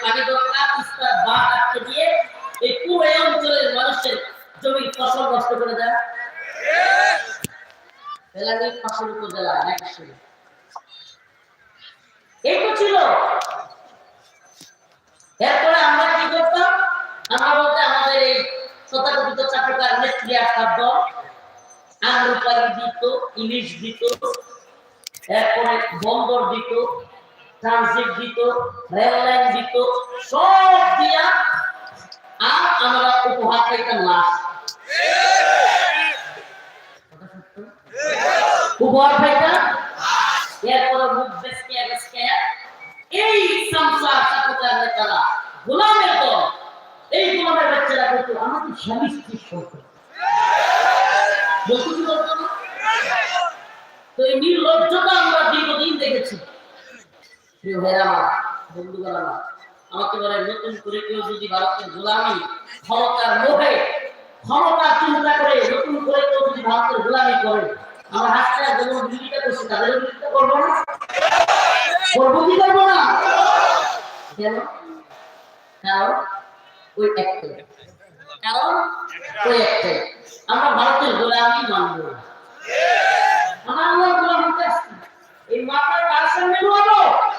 পানি দরকার তিস্তার বাঁধ আটকে দিয়ে এই পুরো এই অঞ্চলের মানুষের জমির ফসল নষ্ট করে দেয় ফেলানি ফসল উপজেলা একশো এই তো ছিল এরপরে আমরা কি করতাম আমরা বলতে আমাদের এই তথাকথিত চাটুকার নেত্রী আসার দল দিত ইলিশ দিত এরপরে বন্দর দিত ট্রানজিট দিত, রেল লাইন দিত, সব দিয়া আর আমরা উপহার পাইতাম লাশ। উপহার পাইতাম? এরপরে এই সংসার নেতারা গোলামের দল, এই গোলামের বাচ্চারা বলতো আমাদের স্বামী? তো এই নির্লজ্জতা আমরা দীর্ঘদিন দেখেছি। প্রিয় আমার আমাকে বলে নতুন করে কেউ যদি ভারতের গোলামি ক্ষমতার লোভে ক্ষমতা চিন্তা করে, নতুন করে কেউ যদি ভারতের গোলামি করে, আমরা হাসতে যেমন বিরোধিতা করছি, তাদের করব না? করব কি করব না? কেন? কারণ আমরা ভারতের গোলামি মানব না। আমার আল্লাহ গোলামি করছি এই মাথা কার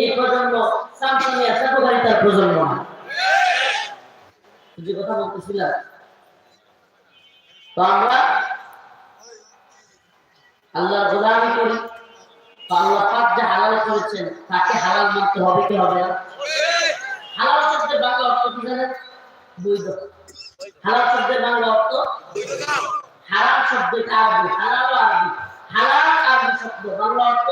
এই প্রজন্ম সামসামিয়া চাটুকারিতার প্রজন্ম। যে কথা বলতেছিলাম। তো আমরা আল্লাহর গোলামি করি। আল্লাহ পাক যে হালাল করেছেন, তাকে হালাল মানতে হবে কি হবে হালাল শব্দের বাংলা অর্থ কি জানেন? বৈধ। হালাল শব্দের বাংলা অর্থ হারাম শব্দের আরবি। হালাল আরবি। হালাল আরবি শব্দ। বাংলা অর্থ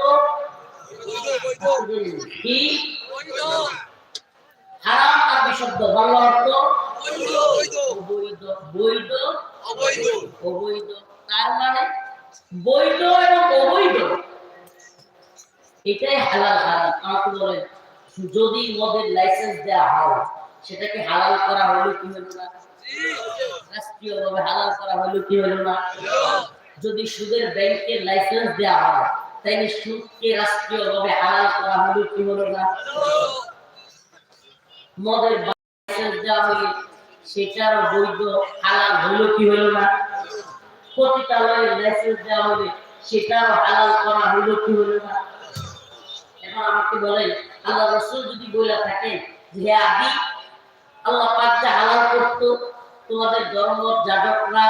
এটাই যদি মদের লাইসেন্স দেওয়া হয় সেটাকে হালাল করা হলো কি হলো না রাষ্ট্রীয়ভাবে হালাল করা হলো কি হলো না? যদি সুদের ব্যাংকের লাইসেন্স দেওয়া হয় তাইলে সুদকে রাষ্ট্রীয়ভাবে হালাল করা হলো কি হলো না? মদের লাইসেন্স দেওয়া হলে সেটারও বৈধ হালাল হলো কি হলো না? পতিতালয়ের লাইসেন্স দেওয়া হলে সেটারও হালাল করা হলো কি হলো না? এখন আমাকে বলেন, আল্লাহ রসুল যদি বলে থাকেন যে, হে আদি, আল্লাহ পাক যা হালাল করতো, তোমাদের ধর্ম যাজকরা,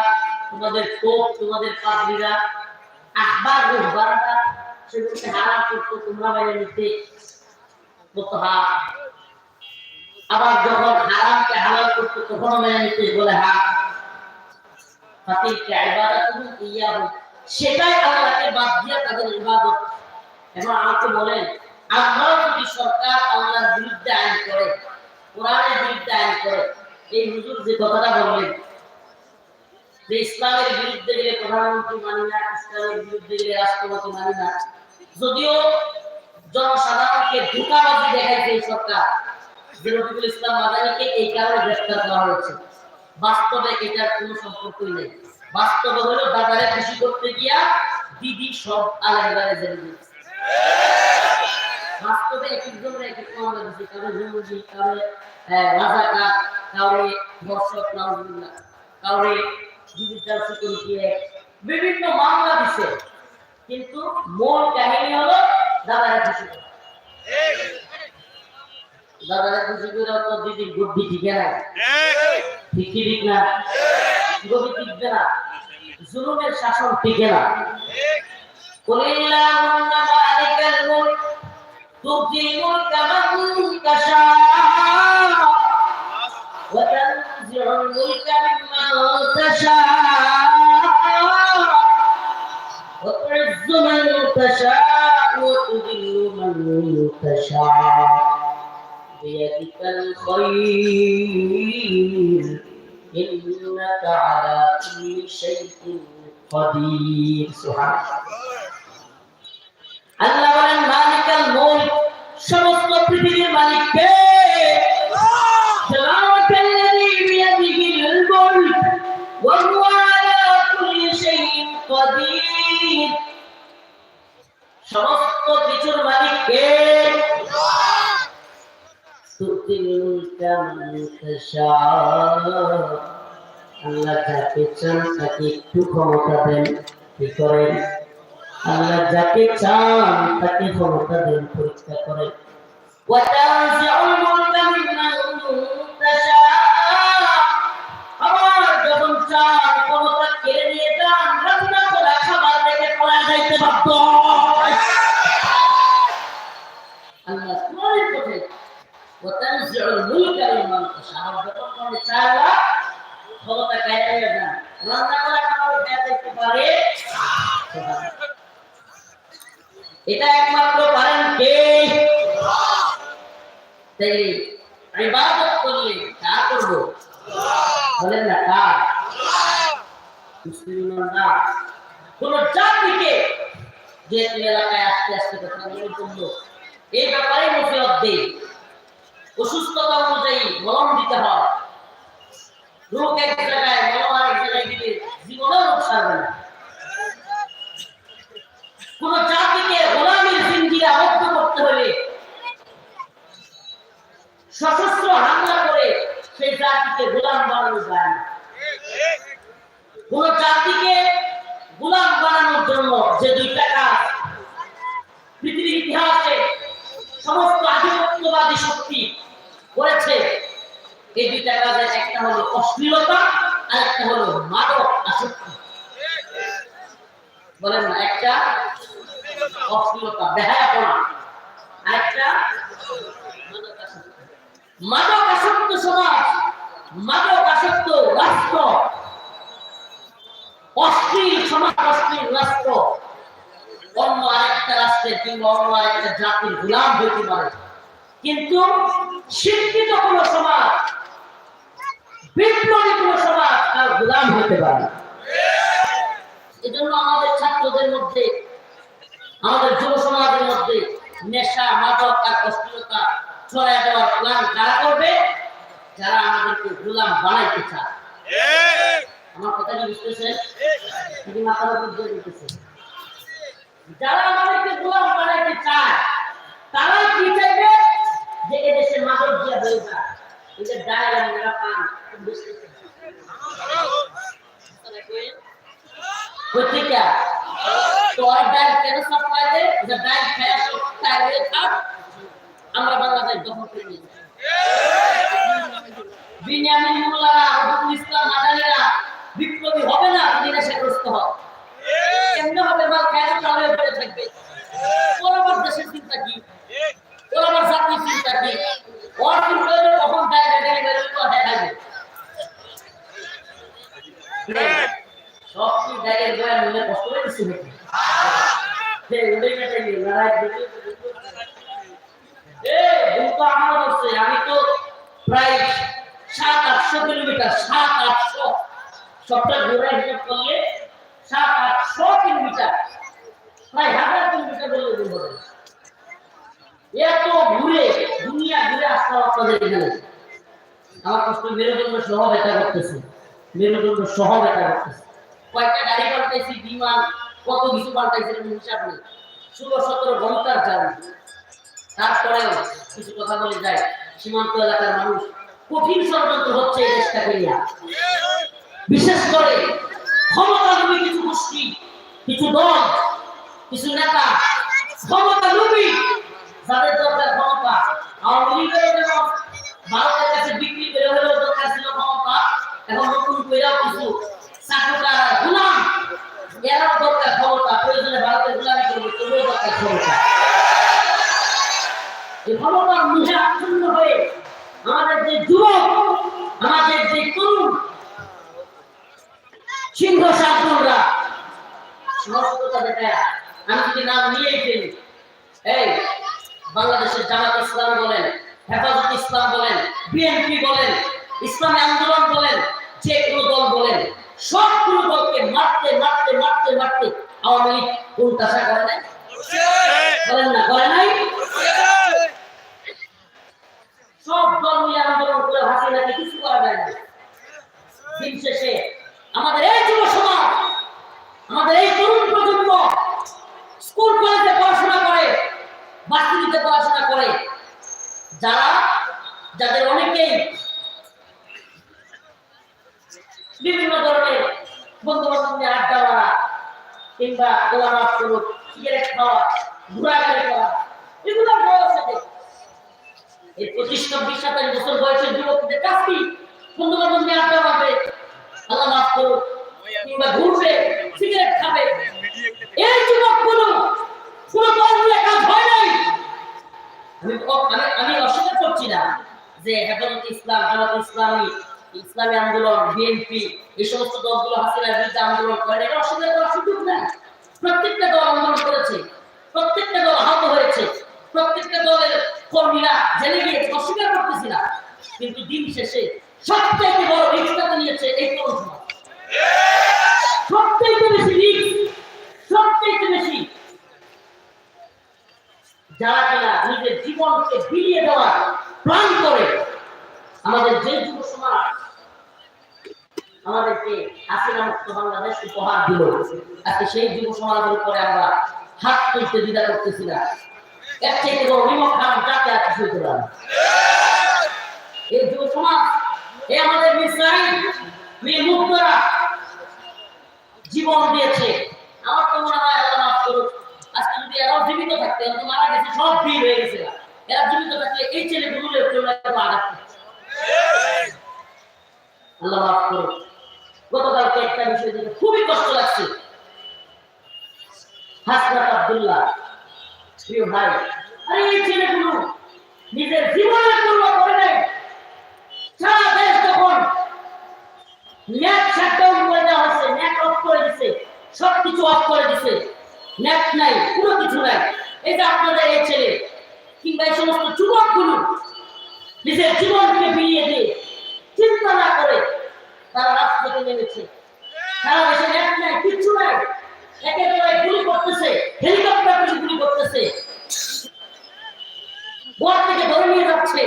তোমাদের কোপ, তোমাদের পাদ্রীরা, আখবার রোহবাররা আবার যখন হারামকে হালাল করতো তখনও মেনে বলে হা সরকার আল্লাহর বিরুদ্ধে আইন করে, কোরআনের এই হুজুর যে ইসলামের বিরুদ্ধে গেলে প্রধানমন্ত্রী মানি না, ইসলামের বিরুদ্ধে গেলে রাষ্ট্রপতি মানি না যদিও জনসাধারণকে ধোকাবাজি দেখাইছে এই সরকার যে রফিকুল ইসলাম মাদানিকে এই কারণে গ্রেফতার করা হয়েছে। বাস্তবে এটার কোনো সম্পর্কই নেই। বাস্তবে হলো দাদারে খুশি করতে গিয়া দিদি সব আলাদা জেনে দিচ্ছে বাস্তবে এক একজনের এক এক মামলা দিচ্ছে কারও জঙ্গি, কারও রাজাকা কারও কারও ডিজিটাল সিকিউরিটি বিভিন্ন মামলা দিছে। কিন্তু মূল কাহিনী হলো দাদারা খুশি দাদারা খুশি করে তো দিদির বুদ্ধি ঠিকে না ঠিকই ঠিক না গতি টিকবে না, জুলুমের শাসন টিকে না। কুলিল্লাহুম্মা মালিকাল মুলক তুতি من تشاء وتذل من تشاء بيدك الخير إنك على كل شيء قدير سبحان আল্লাহ বলেন মালিকাল মুলক সমস্ত পৃথিবীর মালিক কে কে আল্লাহ যাকে চান তাকে একটু ক্ষমতা দেন, কি করেন? আল্লাহ যাকে চান তাকে ক্ষমতা দেন, পরীক্ষা করেন। তাই ইবাদত করলে কার করব বলেন না কার মুসলিম না কোন জাতিকে যে তুমি এলাকায় আস্তে আস্তে কথা বলে করল এই ব্যাপারে মুসিবত দেই অসুস্থতা অনুযায়ী মলম দিতে হয় রোগ এক জায়গায় মলম আরেক জায়গায় দিলে জীবনেও রোগ সারবে না কোন জাতিকে গোলামীর জিন্দিরে আবদ্ধ করতে হলে সশস্ত্র হামলা করে সেই জাতিকে গোলাম বানানো যায় না। কোন জাতিকে গোলাম বানানোর জন্য যে দুইটা কাজ, পৃথিবীর ইতিহাসে সমস্ত আধিপত্যবাদী শক্তি করেছে, এই দুইটা কাজের একটা হলো অশ্লীলতা আর একটা হলো মাদক আসক্তি। বলেন না, একটা অশ্লীলতা, বেহায়াপনা, আরেকটা মাদক আসক্ত সমাজ মাদক আসক্ত, রাষ্ট্র। অশ্লীল সমাজ অশ্লীল রাষ্ট্র। অন্য আরেকটা রাষ্ট্রের কিংবা অন্য আরেকটা জাতির গোলাম হইতে পারে কিন্তু শিক্ষিত কোন সমাজ, বিপ্লবী কোন সমাজ তার গোলাম হতে পারে এজন্য আমাদের ছাত্রদের মধ্যে, আমাদের যুব সমাজের মধ্যে নেশা, মাদক আর অশ্লীলতা ছড়ায় দেওয়ার প্ল্যান কারা করবে? যারা আমাদেরকে গোলাম বানাইতে চায় আমার কথা কি বুঝতেছেন? যদি মাথার উপর দিয়ে দিতেছে যারা আমাদেরকে গোলাম বানাইতে চায় তারা কি চাইবে? যে এদেশে মাদক দিয়া হয়ে যায় এই ডায়াল আমরা পান বুঝতেছেন পত্রিকা তো আর ডায়াল কেন সাপ্লাই দেয়? যে ডায়াল খেয়ে সব আমরা বাংলাদেশ দখল করে নিয়েছি। বিনিয়ামিন মোল্লারা রফিকুল ইসলাম মাদানীরা বিপ্লবী হবে না যদি নেশাগ্রস্ত হয় কেমনে হবে মাল খেয়ে চালে পড়ে থাকবে ওর দেশের চিন্তা কি ওর জাতির চিন্তা কি ওর হলো কখন ডায়াল ডেলিভারি করে থাকবে সব কি ডায়াল গোয়া মিলে কষ্ট করে দিচ্ছে নাকি হে ওদের কাছে লড়াই এ আমার হচ্ছে, আমি তো প্রায় সাত, আটশো কিলোমিটার, সাত, আটশো। সবটা ঘোরা হিসাব করলে সাত, আটশো কিলোমিটার, প্রায় হাজার কিলোমিটার বলে দূর হবে এত ঘুরে, দুনিয়া ঘুরে আসতে আপনাদের এখানে। আমার কষ্ট, মেরুদণ্ড সহ ব্যথা করতেছে। মেরুদণ্ড সহ ব্যথা করতেছে। কয়েকটা গাড়ি পাল্টাইছি, বিমান, কত কিছু পাল্টাইছে হিসাব নেই। ষোলো, সতেরো ঘণ্টার জার্নি তারপরেও কিছু কথা বলে যায়, সীমান্ত এলাকার মানুষ কঠিন ষড়যন্ত্র হচ্ছে এই দেশটাকে নিয়ে বিশেষ করে ক্ষমতালোভী কিছু গোষ্ঠী, কিছু দল, কিছু নেতা ক্ষমতালোভী যাদের দরকার ক্ষমতা, আওয়ামী লীগের ভারতের কাছে বিক্রি করে হলেও দরকার ছিল ক্ষমতা, এখন নতুন কইরাও কিছু চাকুটা গুলাম, এরাও দরকার ক্ষমতা, প্রয়োজনে ভারতের গুলামি করবে, তবুও দরকার ক্ষমতা। এই ক্ষমতার মুখে আচ্ছন্ন হয়ে আমাদের যে যুবক আমাদের যে তরুণ সিংহ শাসনরা সমস্ততা দেখায় আমি যদি নাম নিয়েই ফেলি এই বাংলাদেশের জামাত ইসলাম বলেন হেফাজত ইসলাম বলেন বিএনপি বলেন ইসলামী আন্দোলন বলেন যে কোনো দল বলেন সবগুলো দলকে মারতে মারতে মারতে মারতে আওয়ামী লীগ কোন করে নাই? করেন না করে নাই সব দল মিলে আন্দোলন করে হাসিনাকে কিছু করা যায় না। দিন শেষে আমাদের এই যুব সমাজ, আমাদের এই তরুণ প্রজন্ম স্কুল, কলেজে পড়াশোনা করে বাস্তিতে পড়াশোনা করে, যারা, যাদের অনেকেই বিভিন্ন ধরনের বন্ধু বান্ধব আড্ডা মারা, কিংবা গোলামাত করুক, সিগারেট খাওয়া ঘোরাঘুরি করা এগুলো বয়স আছে। এই পঁচিশ চব্বিশ সাতাশ বছর বয়সের বান্ধব নিয়ে আড্ডা মারবে আল্লাহ মাফ করুক। কিংবা ঘুরবে, সিগারেট খাবে। এই যুবক কোনো কোনো দল মিলে কাজ হয় নাই? আমি অস্বীকার করছি না যে হেফাজত ইসলাম জামাত ইসলামী ইসলামী আন্দোলন, বিএনপি, এই সমস্ত দলগুলো হাসিনার বিরুদ্ধে আন্দোলন করে, এটা অস্বীকার করার সুযোগ নাই। প্রত্যেকটা দল আন্দোলন করেছে, প্রত্যেকটা দল আহত হয়েছে, প্রত্যেকটা দলের কর্মীরা জেলে গিয়েছে, অস্বীকার করতেছি না। কিন্তু দিন শেষে সবথেকে বড় রিস্কটা নিয়েছে এই তরুণ সমাজ। বেশি রিস্ক সবথেকে বেশি যারা কিনা নিজের জীবনকে বিলিয়ে দেওয়ার প্ল্যান করে, আমাদের যে যুব সমাজ আমাদেরকে হাসিনা মুক্ত বাংলাদেশ উপহার দিল। আজকে সেই যুব সমাজের উপরে আমরা হাত তুলতে দ্বিধা করতেছি না। এর থেকে বড় বিমক খান যাকে আর কিছু এই যুব সমাজ এ আমাদের মেয়ে মুক্তরা জীবন দিয়েছে। আমার তো মনে হয় আল্লাহ মাফ করুক, আজকে যদি এরাও জীবিত থাকতে তো মারা গেছে, সব ভিড় হয়ে গেছে। এরা জীবিত থাকলে এই ছেলেগুলো কেউ আঘাত আল্লাহ মাফ করুক। গতকালকে একটা বিষয় দেখে খুবই কষ্ট লাগছে। হাসনাত আব্দুল্লাহ, প্রিয় ভাই, আরে এই ছেলেগুলো নিজের জীবনের পূর্ণ করে নেয় সারা দেশ যখন নেট শাটডাউন করে দেওয়া হয়েছে নেট অফ করে দিছে, সবকিছু অফ করে দিছে। নেট নাই, কোনো কিছু নাই। এই যে আপনাদের এই ছেলে, কিংবা এই সমস্ত যুবকগুলো, নিজের জীবনকে বিলিয়ে দিয়ে চিন্তা না করে তারা রাস্তা থেকে নেমেছে। সারা দেশে নেট নাই, কিচ্ছু নাই। একের পর গুলি করতেছে হেলিকপ্টার থেকে গুলি করতেছে। ঘর থেকে ধরে নিয়ে যাচ্ছে,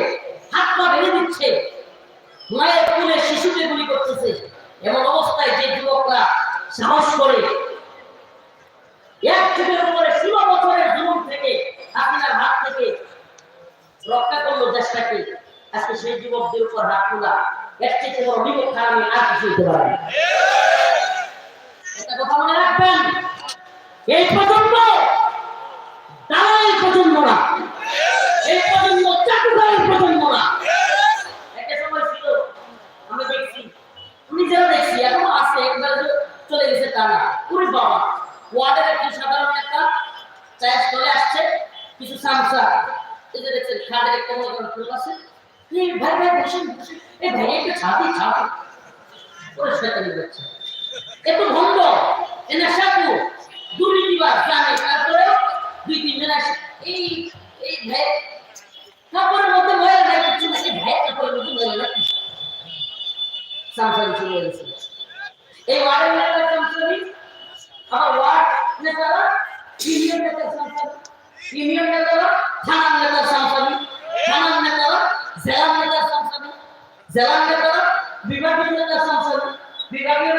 হাত পা ভেঙে দিচ্ছে। মায়ের কোলে শিশুকে গুলি করতেছে, এমন অবস্থায় যে যুবকরা সাহস করে, এক যুগের উপরে ষোলো বছরের জীবন থেকে আপনার হাত থেকে রক্ষা করল দেশটাকে, আজকে সেই যুবকদের উপর হাত তোলা, এর থেকে বড় বিপদ আমি আর কিছু হতে পারি না। একটা কথা মনে রাখবেন, এই প্রজন্ম দালাল প্রজন্ম না, এই প্রজন্ম চাটুকারের প্রজন্ম না একটা সময় ছিল আমরা দেখছি নিজেরা দেখছি এখনও আছে একবার যে চলে গেছে তা না পুরী বাবা ওয়ার্ডের একজন সাধারণ একটা চায়ের চলে আসছে কিছু সামসা এই যে দেখছেন খাদের একটা মনে করেন ফুল আছে এই ভাই ভাই বসেন বসেন এই ভাই একটা ছাতি ছাতি ওরে শয়তানি করছে এত ভণ্ড এনা সাকু দুর্নীতিবাদ জানে তারপরে দুই তিনজন আসে। এই এই ভাই কাপড়ের মধ্যে ময়লা নাই, কিছু না এই ভাই কাপড়ের মধ্যে ময়লা নাই। সামসারি চলে গেছে। এই ওয়ার্ডের নেতা সামসারি আমার ওয়ার্ড নেতারা ইউনিয়ন নেতা সামসারি ইউনিয়ন নেতারা, থানার নেতা সামসারি থানার নেতারা, জেলার নেতা সামসারি জেলার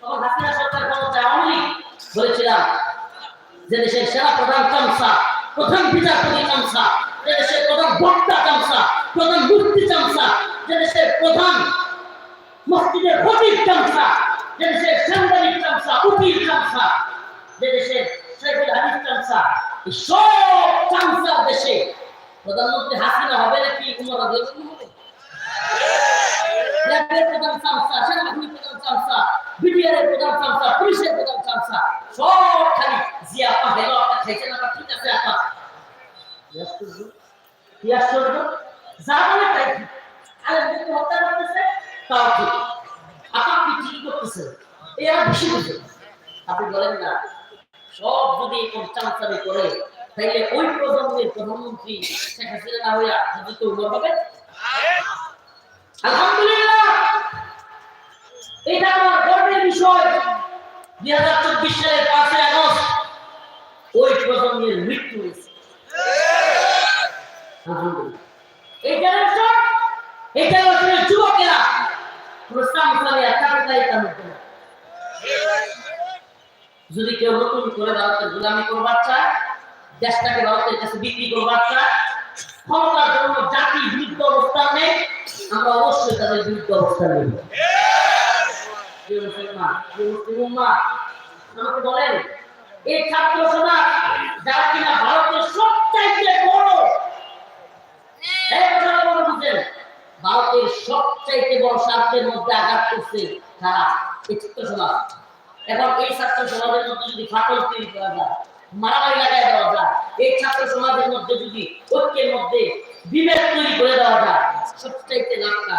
তখন হাসিনা সরকার ক্ষমতায় আওয়ামী বলেছিলাম যে দেশের সেরা প্রধান চামচা, প্রধান বিচারপতি চামচা, যে দেশের প্রধান বক্তা চামচা, প্রধান মুক্তি চামচা, যে দেশের প্রধান মসজিদের ফকির চামচা, যে দেশের সাংবাদিক চামচা, উকিল চামচা, যে দেশের শেখুল হাদিস চামচা সব চামচার দেশে প্রধানমন্ত্রী হাসিনা হবে নাকি উমর হবে? প্রধান সংস্থা সেনাবাহিনীর প্রধান সংস্থা বিডিআর এর প্রধান সংস্থা পুলিশের প্রধান সংস্থা সব খালি। জিয়া আপা হেলো আপা খাইছেন আপা ঠিক আছে আপা। কি আশ্চর্য যা বলে তাই ঠিক আরে হত্যা করতেছে তাও ঠিক আপা আপনি ঠিক করতেছে এই বেশি বুঝে আপনি বলেন না সব যদি এরকম চামচামি করে তাইলে ওই প্রজন্মের প্রধানমন্ত্রী শেখ হাসিনা না হইয়া যদি কেউ হবে? আলহামদুলিল্লাহ! এটা আমার গর্বের বিষয়। দুই হাজার চব্বিশ সালের পাঁচই আগস্ট ওই প্রজন্মের মৃত্যু হয়েছে। এই জেনারেশন এই জেনারেশনের যুবকেরা প্রস্তাব ইসলামী একটা কথাই তার যদি কেউ নতুন করে ভারতের গোলামি করবার চায়, দেশটাকে ভারতের কাছে বিক্রি করবার চায়, ক্ষমতার জন্য জাতি বিরুদ্ধ অবস্থান নেই, আমরা অবশ্যই তাদের বিরুদ্ধে অবস্থান নেব। আমাকে বলেন এই ছাত্র সমাজ যারা কিনা ভারতের সবচাইতে বড় ভারতের সবচাইতে বড় স্বার্থের মধ্যে আঘাত করছে তারা এই ছাত্র সমাজ এখন এই ছাত্র সমাজের মধ্যে যদি ফাটল তৈরি করা যায় মারামারি লাগাই দেওয়া যায় এই ছাত্র সমাজের মধ্যে যদি ঐক্যের মধ্যে বিভেদ তৈরি করে দেওয়া যায়, সবচাইতে লাভটা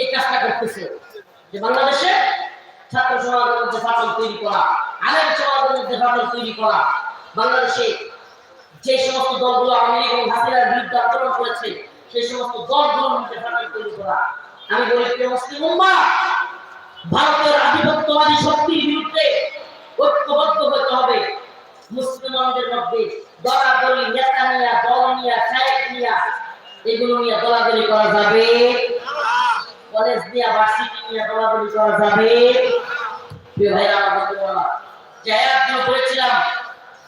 এই কাজটা করতেছে যে বাংলাদেশে ছাত্র সমাজের মধ্যে ফাটল তৈরি করা, আলেম সমাজের মধ্যে ফাটল তৈরি করা, বাংলাদেশে যে সমস্ত দলগুলো আওয়ামী লীগ এবং হাসিনার বিরুদ্ধে আন্দোলন করেছে, সেই সমস্ত দলগুলোর মধ্যে ফাটল তৈরি করা। আমি বলি, প্রিয় মুসলিম উম্মাহ ভারতের আধিপত্যবাদী শক্তির বিরুদ্ধে ঐক্যবদ্ধ হতে হবে। মুসলমানদের মধ্যে দলাদলি, নেতা নিয়া, দল নিয়া, শায়েক নিয়া, এগুলো নিয়ে দলাদলি করা যাবে। কলেজ নিয়ে ভার্সিটি নিয়ে দলাদলি করা যাবে প্রিয় ভাইরা আমার বন্ধুরা জায়াত দিয়ে বলেছিলাম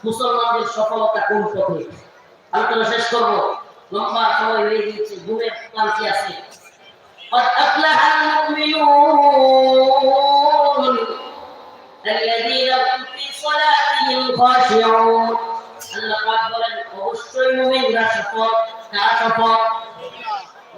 মুসলমানদের সফলতা কোন পথে আলোচনা শেষ করবো লম্বা সময় হয়ে গিয়েছে ঘুমের ক্লান্তি আছে قد أفلح المؤمنون الذين هم في صلاتهم خاشعون আল্লাহ পাক বলেন অবশ্যই মুমিনরা সফল কারা সফল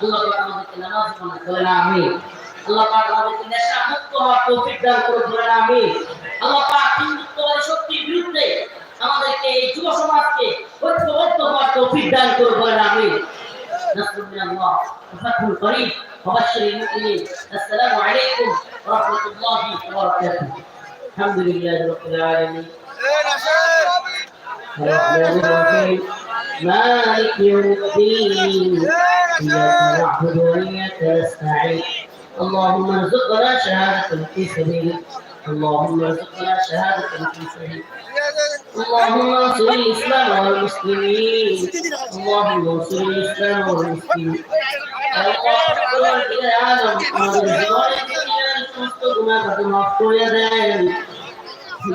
আল্লাহ পাক আমাদেরকে নামাজ মনে করে না আমি আল্লাহ পাক আমাদেরকে নেশা মুক্ত হওয়ার তৌফিক দান করে ধরে না আমি আল্লাহ পাক হিন্দুত্ববাদী শক্তির বিরুদ্ধে আমাদেরকে এই যুব সমাজকে ঐক্যবদ্ধ হওয়ার তৌফিক দান করে ধরে না আমি نصر من الله وفتح قريب وبشر المؤمنين السلام عليكم ورحمة الله وبركاته الحمد لله رب العالمين نحمده مالك يوم الدين إياك نعبد وإياك نستعين اللهم ارزقنا شهادة في سبيلك اللهم ارزقنا شهادة في سبيلك اللهم انصر الإسلام والمسلمين اللهم انصر الإسلام والمسلمين اللهم إلى العالم ومن الظالمين المستقبل فقد مغفور يدين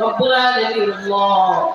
رب العالمين الله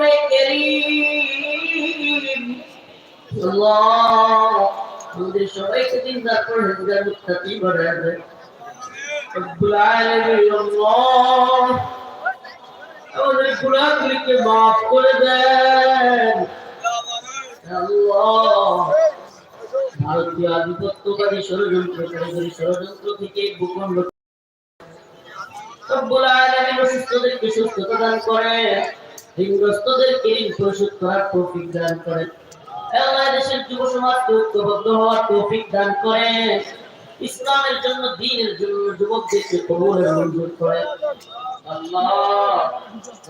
আল্লাহ আমাদের সবাইকে দিনদার পরহেজগার মুত্তাকি বানায় দেন রব্বুল আলামিন, আল্লাহ। আমাদের গুনাহগুলিকে মাফ করে দেন। আল্লাহ। ভারতীয় আধিপত্যবাদী ষড়যন্ত্রকারীদের ষড়যন্ত্র থেকে ভূখণ্ড রব্বুল আলামিন অসুস্থদেরকে সুস্থতা দান করেন ঋণগ্রস্তদেরকে ঋণ পরিশোধ করার তৌফিক দান করেন আল্লাহ দেশের যুব সমাজকে ঐক্যবদ্ধ হওয়ার তৌফিক দান করেন ইসলামের জন্য দ্বীনের জন্য যুবকদেরকে কবুলের মঞ্জুর করেন আল্লাহ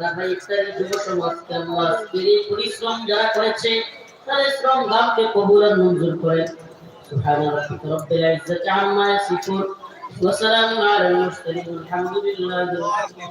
রাধা ইফতারের যুব সমাজকে আল্লাহ আজকের এই পরিশ্রম যারা করেছে তাদের শ্রম লাভকে কবুলের মঞ্জুর করেন سبحان ربك رب العزة عما يصفون وسلام على المرسلين والحمد لله رب العالمين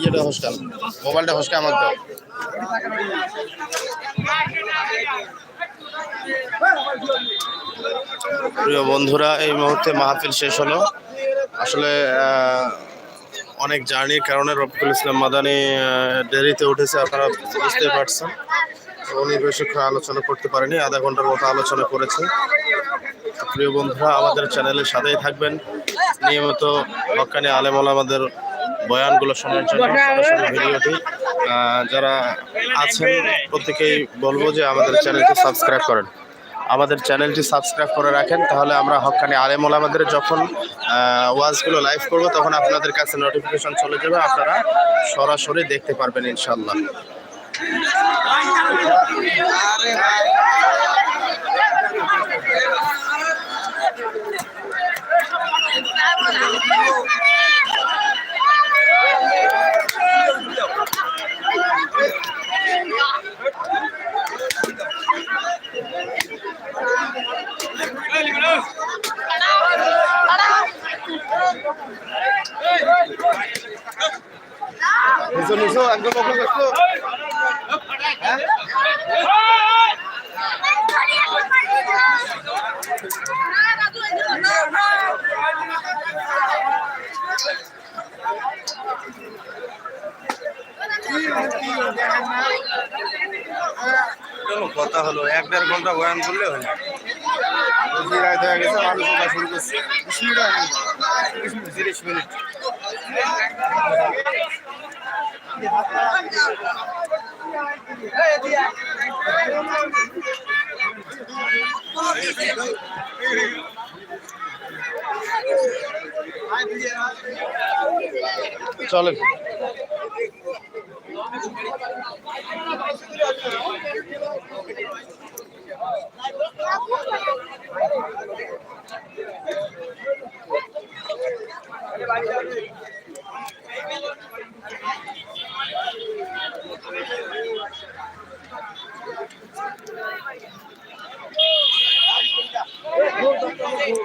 ইয়েটা মোবাইলটা হসকা আমাকে দাও। প্রিয় বন্ধুরা, এই মুহূর্তে মাহফিল শেষ হলো। আসলে অনেক জার্নির কারণে রফিকুল ইসলাম মাদানি দেরিতে উঠেছে, আপনারা বুঝতে পারছেন। উনি বেশিক্ষণ আলোচনা করতে পারেনি, আধা ঘণ্টার মতো আলোচনা করেছে। প্রিয় বন্ধুরা, আমাদের চ্যানেলের সাথেই থাকবেন। নিয়মিত হকানি আলেম আমাদের বয়ানগুলো শোনার জন্য সরাসরি ভিডিওটি যারা আছেন প্রত্যেকেই বলব যে আমাদের চ্যানেলটি সাবস্ক্রাইব করেন। আমাদের চ্যানেলটি সাবস্ক্রাইব করে রাখেন তাহলে আমরা হকানি আলেম আমাদের যখন ওয়াজগুলো লাইভ করব তখন আপনাদের কাছে নোটিফিকেশন চলে যাবে আপনারা সরাসরি দেখতে পারবেন ইনশাল্লাহ কথা চলেন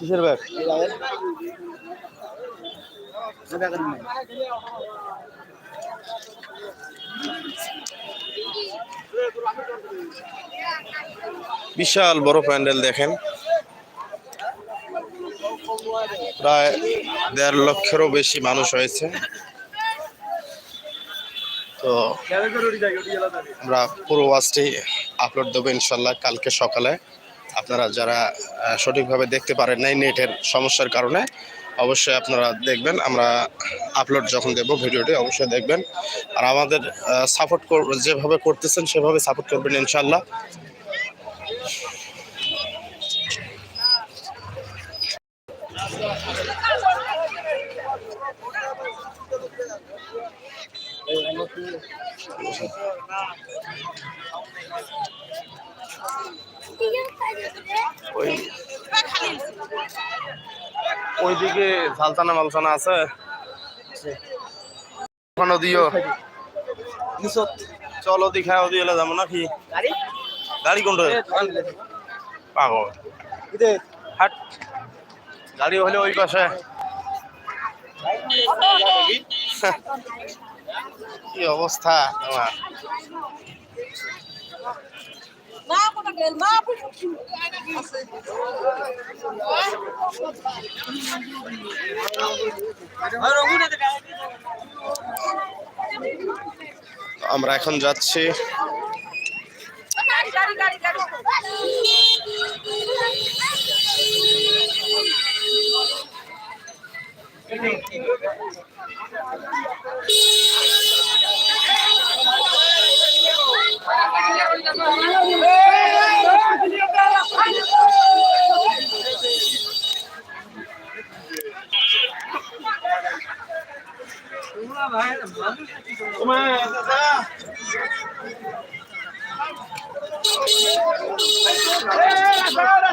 কিসের ব্যাগ? বিশাল বড় প্যান্ডেল দেখেন। প্রায় দেড় লক্ষেরও বেশি মানুষ হয়েছে। তো আমরা পুরো ওয়াজটি আপলোড দেবো ইনশাল্লাহ কালকে সকালে। আপনারা যারা সঠিকভাবে দেখতে পারেন নাই নেটের সমস্যার কারণে, অবশ্যই আপনারা দেখবেন, আমরা আপলোড যখন দেব ভিডিওটি, অবশ্যই দেখবেন। আর আমাদের সাপোর্ট যেভাবে করতেছেন, সেভাবে সাপোর্ট করবেন ইনশাল্লাহ ওইদিকে ঝালসানা মালসানা আছে। ওখানে দিও। চলো দিখাও দিয়ে যাব নাকি? গাড়ি কোনটা? পাগল। হাট গাড়ি হলে ওই পাশে। কি অবস্থা তোমার? আমরা এখন যাচ্ছি Hey! তোমার